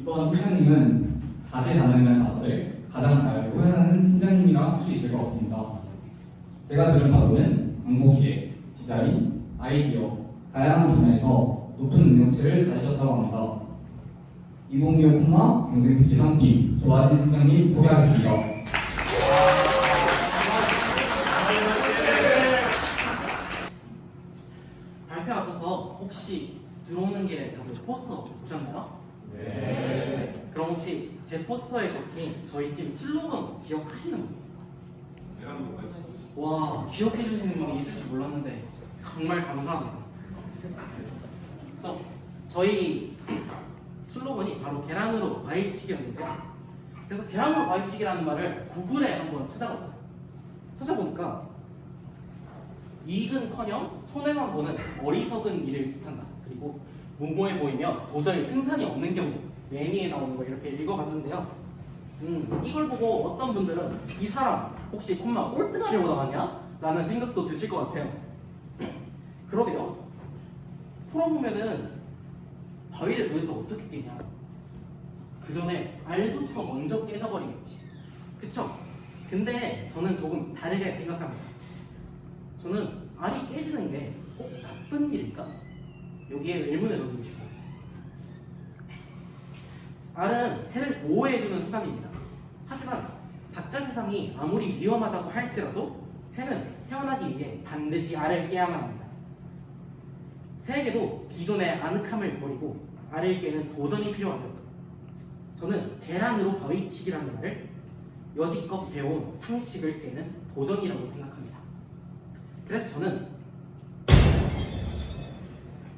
이번 팀장님은 다재다능한 단어를 가장 잘 표현하는 팀장님이라 할 수 있을 것 같습니다. 제가 들은 바로는 광고 기획, 디자인, 아이디어, 다양한 분야에서 높은 능력치를 가지셨다고 합니다. 2025 콤마 경쟁 PT 3팀 조아진 팀장님 소개하겠습니다. 발표 앞서서 혹시 들어오는 길에 다들 포스터 보셨나요? 네. 그럼 혹시 제 포스터에 적힌 저희 팀 슬로건 기억하시는 분? 와 기억해 주시는 분이 있을 줄 몰랐는데 정말 감사합니다. 그래서 저희 슬로건이 바로 계란으로 바위치기였는데요. 그래서 계란으로 바위치기라는 말을 구글에 한번 찾아봤어요. 찾아보니까 이익은커녕 손해만 보는 어리석은 일을 뜻한다. 그리고 무모해 보이며 도저히 승산이 없는 경우 매니에 나오는 거 이렇게 읽어봤는데요. 음, 이걸 보고 어떤 분들은 이 사람 혹시 콤마 꼴등하려고 나왔냐? 라는 생각도 드실 것 같아요. 그러게요. 풀어보면은 바위를 도대체 어떻게 깨냐? 그 전에 알부터 먼저 깨져버리겠지. 그쵸? 근데 저는 조금 다르게 생각합니다. 저는 알이 깨지는 게 꼭 나쁜 일일까? 여기에 의문을 던지고 싶어요. 알은 새를 보호해주는 수단입니다. 하지만 바깥 세상이 아무리 위험하다고 할지라도 새는 태어나기 위해 반드시 알을 깨야만 합니다. 새에게도 기존의 아늑함을 버리고 알을 깨는 도전이 필요하다. 저는 계란으로 바위치기라는 말을 여지껏 배운 상식을 깨는 도전이라고 생각합니다. 그래서 저는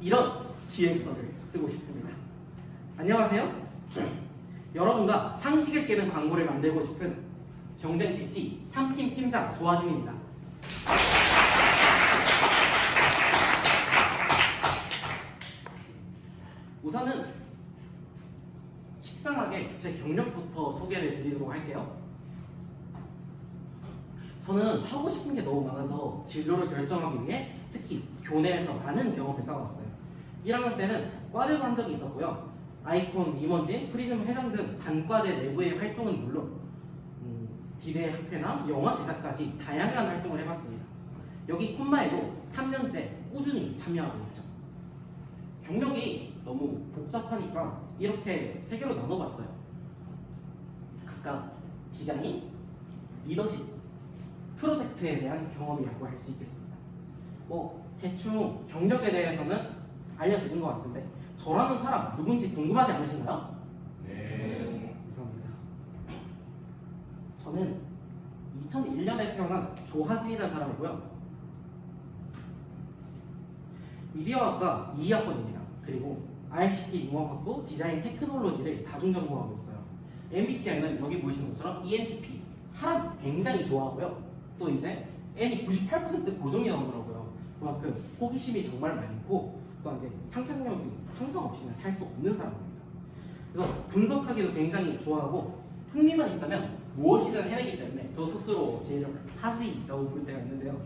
이런 기획서를 쓰고 싶습니다. 안녕하세요. 여러분과 상식을 깨는 광고를 만들고 싶은 경쟁 PT 3팀 팀장 조아준입니다. 우선은 식상하게 제 경력부터 소개를 드리도록 할게요. 저는 하고 싶은 게 너무 많아서 진로를 결정하기 위해 특히 교내에서 많은 경험을 쌓아왔어요. 1학년 때는 과대도 한 적이 있었고요. 아이콘, 임원진, 프리즘 회장 등 단과대 내부의 활동은 물론 음, 디대 학회나 영화 제작까지 다양한 활동을 해봤습니다. 여기 콤마에도 3년째 꾸준히 참여하고 있죠. 경력이 너무 복잡하니까 이렇게 세 개로 나눠봤어요. 각각 디자인, 리더십, 프로젝트에 대한 경험이라고 할 수 있겠습니다. 뭐 대충 경력에 대해서는 알려드린 것 같은데 저라는 사람 누군지 궁금하지 않으신가요? 네. 감사합니다. 저는 2001년에 태어난 조하진이라는 사람이고요. 미디어학과 2학번입니다. 그리고 ICT 융합학부 디자인 테크놀로지를 다중전공하고 있어요. MBTI는 여기 보이시는 것처럼 ENTP 사람 굉장히 좋아하고요. 또 이제 N이 98% 고정이 나오더라고요. 그만큼 호기심이 정말 많고 또 이제 상상력이 상상 없이는 살 수 없는 사람입니다. 그래서 분석하기도 굉장히 좋아하고 흥미만 있다면 무엇이든 해내기 때문에 저 스스로 제 이름을 하지라고 부를 때가 있는데요.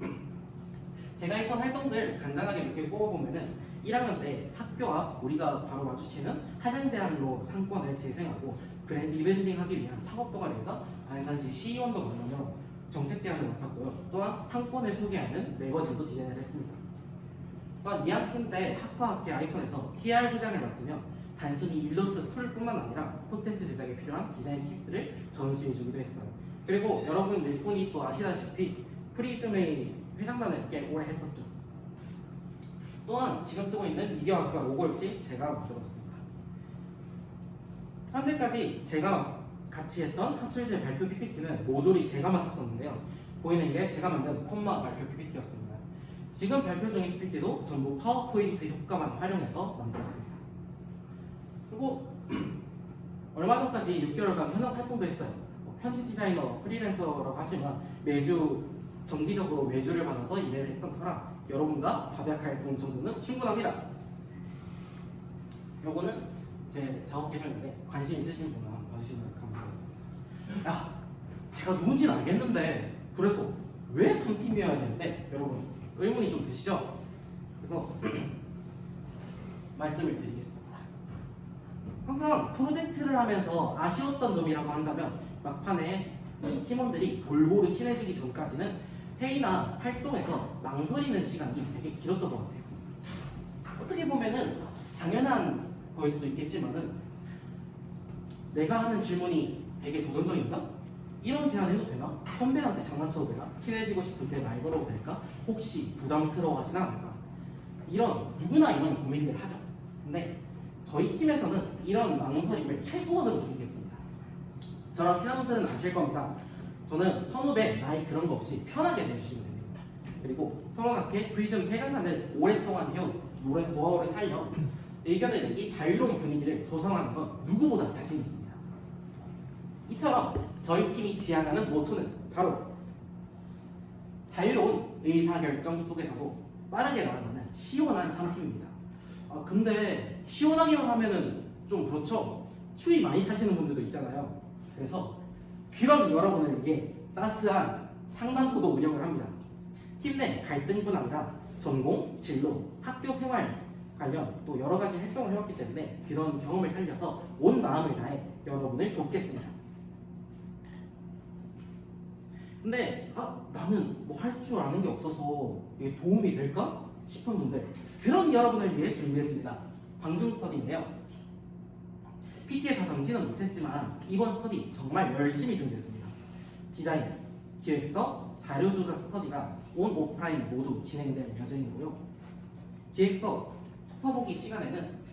제가 했던 활동들 간단하게 이렇게 꼽아보면은 1학년 때 학교 앞 우리가 바로 마주치는 한양대학로 상권을 재생하고 브랜드 리밴딩 하기 위한 창업 동아리에서 안산시 시의원도 만나며 정책 제안을 맡았고요. 또한 상권을 소개하는 매거진도 디자인을 했습니다. 또한 2학년 때 학과 학회 아이콘에서 TR 부장을 맡으며 단순히 일러스트 툴뿐만 아니라 콘텐츠 제작에 필요한 디자인 팁들을 전수해주기도 했어요. 그리고 여러분 일꾼이 또 아시다시피 프리즘의 회장단을 꽤 오래 했었죠. 또한 지금 쓰고 있는 미디어 학과 로고 역시 제가 만들었습니다. 현재까지 제가 같이 했던 학술실 발표 PPT는 모조리 제가 맡았었는데요. 보이는 게 제가 만든 콤마 발표 PPT였습니다. 지금 발표 중인 PPT도 전부 파워포인트 효과만 활용해서 만들었습니다. 그리고 얼마 전까지 6개월간 현업 활동도 했어요. 뭐 편집 디자이너, 프리랜서라고 하지만 매주 정기적으로 외주를 받아서 일을 했던 터라 여러분과 밥약할 돈 정도는 충분합니다. 요거는 제 작업 계정인데 관심 있으신 분은 한번 봐주시면 감사하겠습니다. 야, 제가 누군지는 알겠는데 그래서 왜 3팀이어야 되는데 여러분 의문이 좀 드시죠? 그래서 말씀을 드리겠습니다. 항상 프로젝트를 하면서 아쉬웠던 점이라고 한다면 막판에 이 팀원들이 골고루 친해지기 전까지는 회의나 활동에서 망설이는 시간이 되게 길었던 것 같아요. 어떻게 보면은 당연한 거일 수도 있겠지만은 내가 하는 질문이 되게 도전적인가? 이런 제안 해도 되나? 선배한테 장난쳐도 되나? 친해지고 싶을 때 말 걸어도 될까? 혹시 부담스러워하진 않을까? 이런 누구나 이런 고민들 하죠. 근데 저희 팀에서는 이런 망설임을 최소한으로 줄이겠습니다. 저랑 친한 분들은 아실 겁니다. 저는 선후배 나이 그런 거 없이 편하게 내주시면 됩니다. 그리고 토론학회 프리즘 회장단을 오랫동안 해온 노래 노하우를 살려 의견을 내기 자유로운 분위기를 조성하는 건 누구보다 자신 있습니다. 이처럼 저희 팀이 지향하는 모토는 바로 자유로운 의사결정 속에서도 빠르게 나아가는 시원한 3팀입니다. 아 근데 시원하기만 하면은 좀 그렇죠. 추위 많이 타시는 분들도 있잖아요. 그래서 그런 여러분을 위해 따스한 상담소도 운영을 합니다. 팀 내 갈등뿐 아니라 전공, 진로, 학교 생활 관련 또 여러 가지 활동을 해왔기 때문에 그런 경험을 살려서 온 마음을 다해 여러분을 돕겠습니다. 근데 아 나는 뭐 할 줄 아는 게 없어서 이게 도움이 될까 싶은 분들 그런 여러분을 위해 준비했습니다. 방중 스터디인데요. PT에 다 담지는 못했지만 이번 스터디 정말 열심히 준비했습니다. 디자인, 기획서, 자료 조사 스터디가 온 오프라인 모두 진행될 예정이고요. 기획서 토파보기 시간에는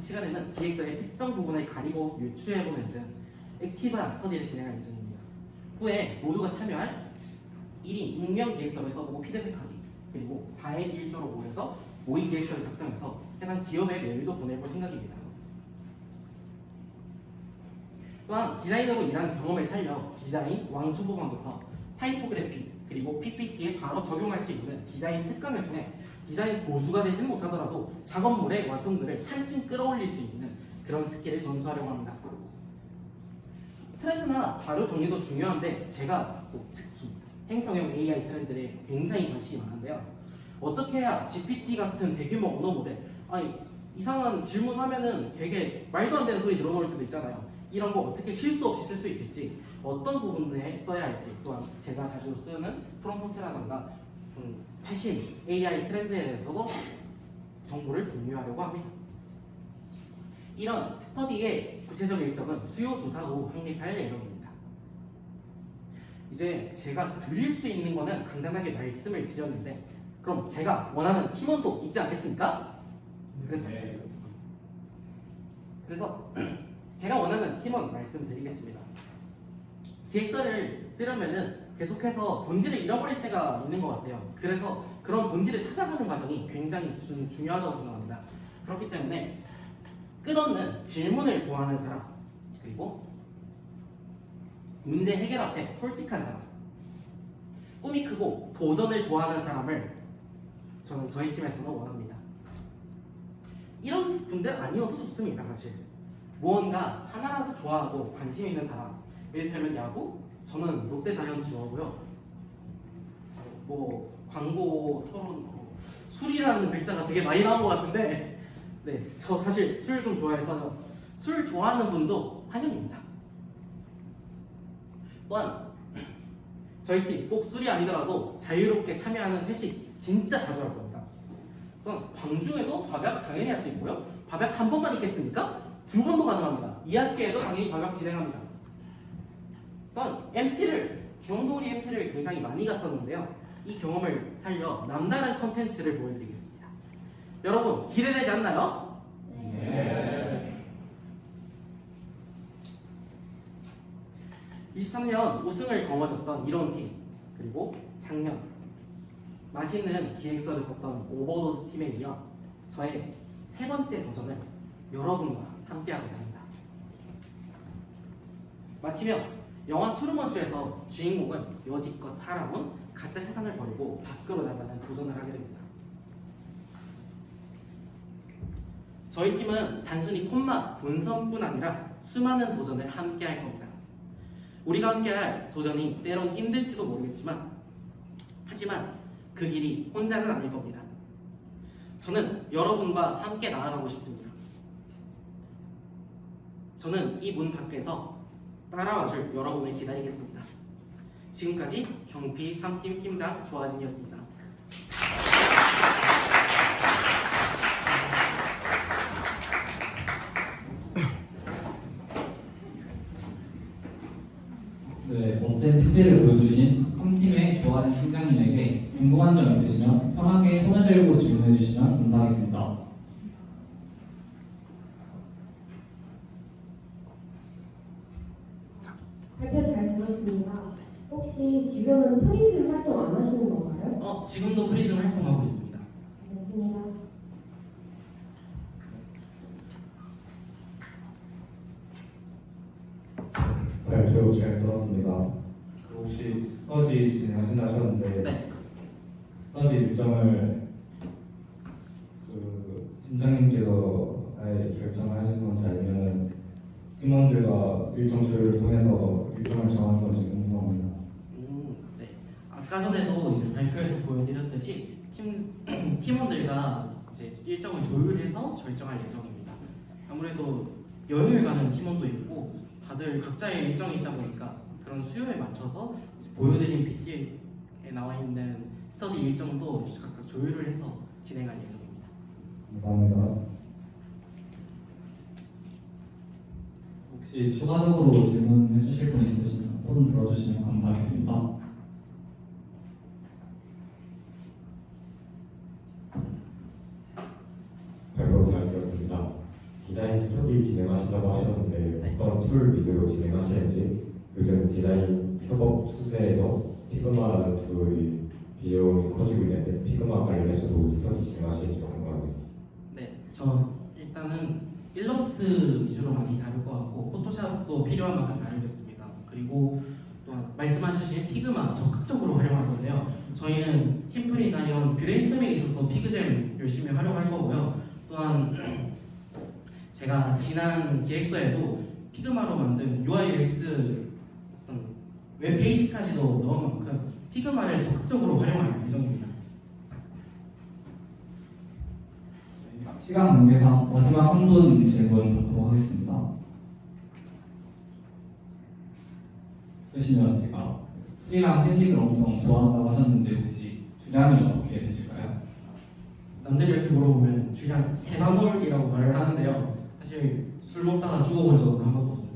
시간에는 기획서의 특정 부분을 가리고 유추해보는 등 액티브한 스터디를 진행할 예정입니다. 후에 모두가 참여할 1인 익명 기획서를 써보고 피드백하기 그리고 4일 1조로 모여서 모의 기획서를 작성해서 해당 기업에 메일도 보내볼 생각입니다. 또한 디자이너로 일하는 경험을 살려 디자인 왕초보반부터 타이포그래피 그리고 PPT에 바로 적용할 수 있는 디자인 특강을 통해 디자인 고수가 되지는 못하더라도 작업물의 완성도를 한층 끌어올릴 수 있는 그런 스킬을 전수하려고 합니다. 트렌드나 자료 정리도 중요한데 제가 또 특히 행성형 AI 트렌드에 굉장히 관심이 많은데요. 어떻게 해야 GPT 같은 대규모 언어 모델, 아니 이상한 질문하면은 되게 말도 안 되는 소리 늘어놓을 때도 있잖아요. 이런 거 어떻게 실수 없이 쓸 수 있을지, 어떤 부분에 써야 할지, 또한 제가 자주 쓰는 프롬프트라던가 음, 최신 AI 트렌드에 대해서도 정보를 공유하려고 합니다. 이런 스터디의 구체적 일정은 수요 조사 후 확립할 예정입니다. 이제 제가 드릴 수 있는 거는 간단하게 말씀을 드렸는데 그럼 제가 원하는 팀원도 있지 않겠습니까? 그래서 그래서 제가 원하는 팀원 말씀드리겠습니다. 기획서를 쓰려면은 계속해서 본질을 잃어버릴 때가 있는 것 같아요. 그래서 그런 본질을 찾아가는 과정이 굉장히 주- 중요하다고 생각합니다. 그렇기 때문에 끝없는 질문을 좋아하는 사람 그리고 문제 해결 앞에 솔직한 사람 꿈이 크고 도전을 좋아하는 사람을 저는 저희 팀에서는 원합니다. 이런 분들 아니어도 좋습니다, 사실. 무언가 하나라도 좋아하고 관심 있는 사람. 이를테면 야구? 저는 롯데 자이언츠 좋아하고요. 뭐 광고 토론 뭐, 술이라는 글자가 되게 많이 나온 것 같은데 네, 저 사실 술 좀 좋아해서 술 좋아하는 분도 환영입니다. 또한 저희 팀 꼭 술이 아니더라도 자유롭게 참여하는 회식 진짜 자주 할 겁니다. 또한 방중에도 밥약 당연히 할 수 있고요. 밥약 한 번만 있겠습니까? 두 번도 가능합니다. 2학기에도 당연히 밥약 진행합니다. 또한 MT를 중앙동리 MT를 굉장히 많이 갔었는데요. 이 경험을 살려 남다른 컨텐츠를 보여드리겠습니다. 여러분 기대되지 않나요? 네. 23년 우승을 거머쥐었던 이런 팀 그리고 작년 맛있는 기획서를 썼던 오버도스 팀에 이어 저의 세 번째 도전을 여러분과 함께하고자 합니다. 마치며 영화 트루먼쇼에서 주인공은 여지껏 살아온 가짜 세상을 버리고 밖으로 나가는 도전을 하게 됩니다. 저희 팀은 단순히 콤마 본선뿐 아니라 수많은 도전을 함께 할 겁니다. 우리가 함께 할 도전이 때론 힘들지도 모르겠지만 하지만 그 길이 혼자는 아닐 겁니다. 저는 여러분과 함께 나아가고 싶습니다. 저는 이 문 밖에서 따라와줄 여러분을 기다리겠습니다. 지금까지 경피 3팀 팀장 조아진이었습니다. 네, 멋진 PT를 보여주신 컴팀의 조아진 팀장님에게 궁금한 점 있으시면 편하게 손을 들고 질문해 주시면 감사하겠습니다. 발표 잘 들었습니다. 혹시 지금은 프리즘 활동 안 하시는 건가요? 어, 지금도 프리즘 활동하고 있습니다. 스터디 진행하신다 하셨는데 네. 스터디 일정을 그 팀장님께서 아예 결정하신 건지 아니면 팀원들과 일정 조율을 통해서 일정을 정한 건지 궁금합니다. 음, 네. 아까 전에도 이제 발표에서 보여드렸듯이 팀 팀원들과 이제 일정을 조율해서 결정할 예정입니다. 아무래도 여행을 가는 팀원도 있고 다들 각자의 일정이 있다 보니까 그런 수요에 맞춰서 보여드린 PT에 나와 있는 스터디 일정도 각각 조율을 해서 진행할 예정입니다. 감사합니다. 혹시 추가적으로 질문해 주실 분 있으시면 손 들어주시면 감사하겠습니다. 발표 잘 들었습니다. 디자인 스터디 진행하신다고 하셨는데 어떤 툴 위주로 진행하시는지 요즘 디자인 협업 추세에서 피그마라는 툴이 비용이 커지고 있는데 피그마 관련해서도 스터디 진행하시는지 궁금합니다. 네, 저 일단은 일러스트 위주로 많이 다룰 것 같고 포토샵도 필요한 만큼 다루겠습니다. 그리고 또한 말씀하신 피그마 적극적으로 활용할 건데요. 저희는 팀플이나 이런 브레인스토밍에 있어서 피그잼 열심히 활용할 거고요. 또한 제가 지난 기획서에도 피그마로 만든 UI UX 어떤 웹페이지까지도 만큼 피그마를 적극적으로 활용할 예정입니다. 시간 관계상 마지막 한 분 질문 받도록 하겠습니다. 쓰시면 제가 술이랑 회식을 엄청 좋아한다고 하셨는데 혹시 주량이 어떻게 되실까요? 남들이 이렇게 물어보면 주량 세방울이라고 말을 하는데요. 사실 술 먹다가 죽어본 적은 한 번도 없습니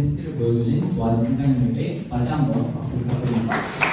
PT를 보여주신 조아진 팀장님에게 다시 한번 박수 부탁드립니다.